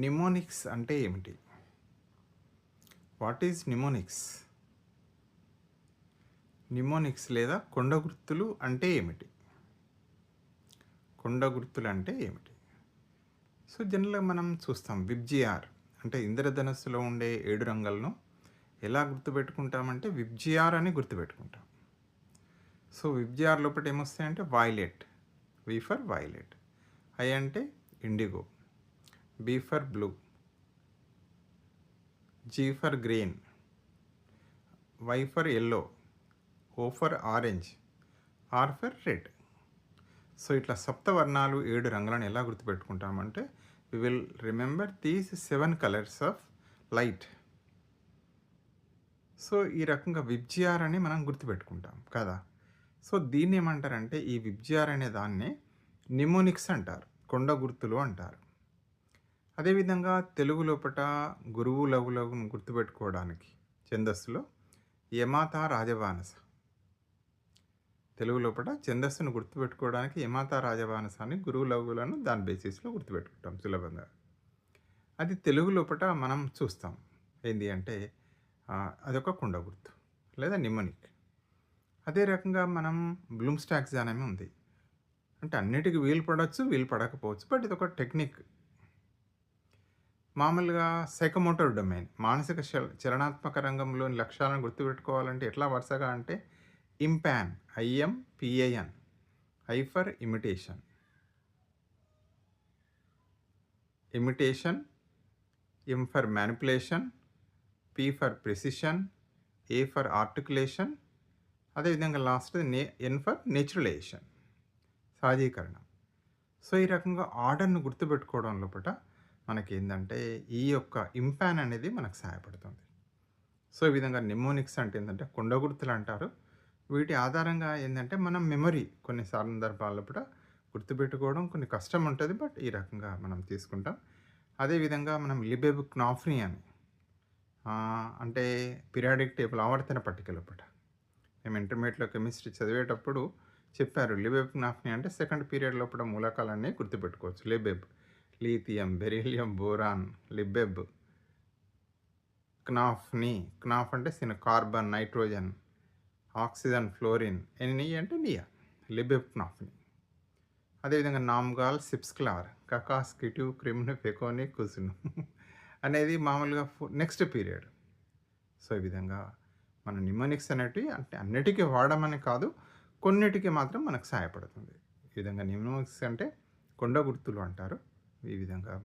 Mnemonics అంటే ఏమిటి? What is mnemonics mnemonics లేదా కొండ గుర్తులు అంటే ఏమిటి? కొండ గుర్తులు అంటే ఏమిటి? సో జనరల్గా మనం చూస్తాం విబ్జిఆర్ అంటే ఇంద్రధనస్సులో ఉండే ఏడు రంగులను ఎలా గుర్తుపెట్టుకుంటామంటే విబ్జిఆర్ అని గుర్తుపెట్టుకుంటాం. సో విబ్జిఆర్ లోపల ఏమొస్తాయంటే violet V for violet I అంటే indigo B for blue G for green Y for yellow O for orange R for red. So ఇట్లా సప్తవర్ణాలు ఏడు రంగులను ఎలా గుర్తుపెట్టుకుంటామంటే we will remember these seven colours of light so ఈ రకంగా VIBGYOR అని మనం గుర్తుపెట్టుకుంటాం కదా. సో దీన్ని ఏమంటారంటే ఈ విబ్జిఆర్ అనే దాన్ని నిమోనిక్స్ అంటారు కొండ గుర్తులు అంటారు. అదేవిధంగా తెలుగు లోపట గురువు లఘులగును గుర్తుపెట్టుకోవడానికి ఛందస్సులో యమాత రాజవానస. తెలుగు లోపల ఛందస్సును గుర్తుపెట్టుకోవడానికి యమాత రాజవానస అని గురువు లఘువులను దాని బేసిస్లో గుర్తుపెట్టుకుంటాం సులభంగా. అది తెలుగు లోపల మనం చూస్తాం. ఏంటి అంటే అదొక కుండ గుర్తు లేదా నిమ్మనిక్. అదే రకంగా మనం బ్లూమ్ స్టాక్స్ అనేవి ఉంది అంటే అన్నిటికీ వీలు పడవచ్చు వీలు పడకపోవచ్చు బట్ ఇది ఒక టెక్నిక్. మామూలుగా సైకమోటర్ డొమైన్ మానసిక చలనాత్మక రంగంలోని లక్ష్యాలను గుర్తుపెట్టుకోవాలంటే ఎట్లా వరుసగా అంటే ఇంపాన్ IM PAN I for imitation. Imitation M for manipulation P for precision A for articulation అదేవిధంగా లాస్ట్ నే ఎన్ ఫర్ నేచురలైజేషన్ సహజీకరణ. సో ఈ రకంగా ఆర్డర్ను గుర్తుపెట్టుకోవడం లోపల మనకి ఏంటంటే ఈ యొక్క ఇంపాన్ అనేది మనకు సహాయపడుతుంది. సో ఈ విధంగా నిమోనిక్స్ అంటే ఏంటంటే కొండ గుర్తులు అంటారు. వీటి ఆధారంగా ఏంటంటే మనం మెమరీ కొన్ని సందర్భాల్లో కూడా గుర్తుపెట్టుకోవడం కొన్ని కష్టం ఉంటుంది బట్ ఈ రకంగా మనం తీసుకుంటాం. అదేవిధంగా మనం లిబెబ్ క్నాఫ్రీ అని అంటే పిరియాడిక్ టేబుల్ ఆవర్తన పట్టికలోపట మేము ఇంటర్మీడియట్లో కెమిస్ట్రీ చదివేటప్పుడు చెప్పారు లిబెబ్ క్నాఫ్నీ అంటే సెకండ్ పీరియడ్ లోపల మూలకాలన్నీ గుర్తుపెట్టుకోవచ్చు లిబెబ్. లీథియం బెరీలియం బోరాన్ లిబెబ్ క్నాఫ్ని క్నాఫ్ అంటే సిన కార్బన్ నైట్రోజన్ ఆక్సిజన్ ఫ్లోరిన్ ఎన్ని అంటే నియా లిబెబ్ క్నాఫ్ని అదేవిధంగా నామ్గాల్ సిప్స్క్లార్ కకాస్ కిటివ్ క్రిమ్ను పెకోని కుసును అనేది మామూలుగా నెక్స్ట్ పీరియడ్ సో ఈ విధంగా మన నిమోనిక్స్ అనేటివి అంటే అన్నిటికీ వాడమని కాదు కొన్నిటికి మాత్రం మనకు సహాయపడుతుంది. ఈ విధంగా నిమోనిక్స్ అంటే కొండ గుర్తులు అంటారు. ఈ విధంగా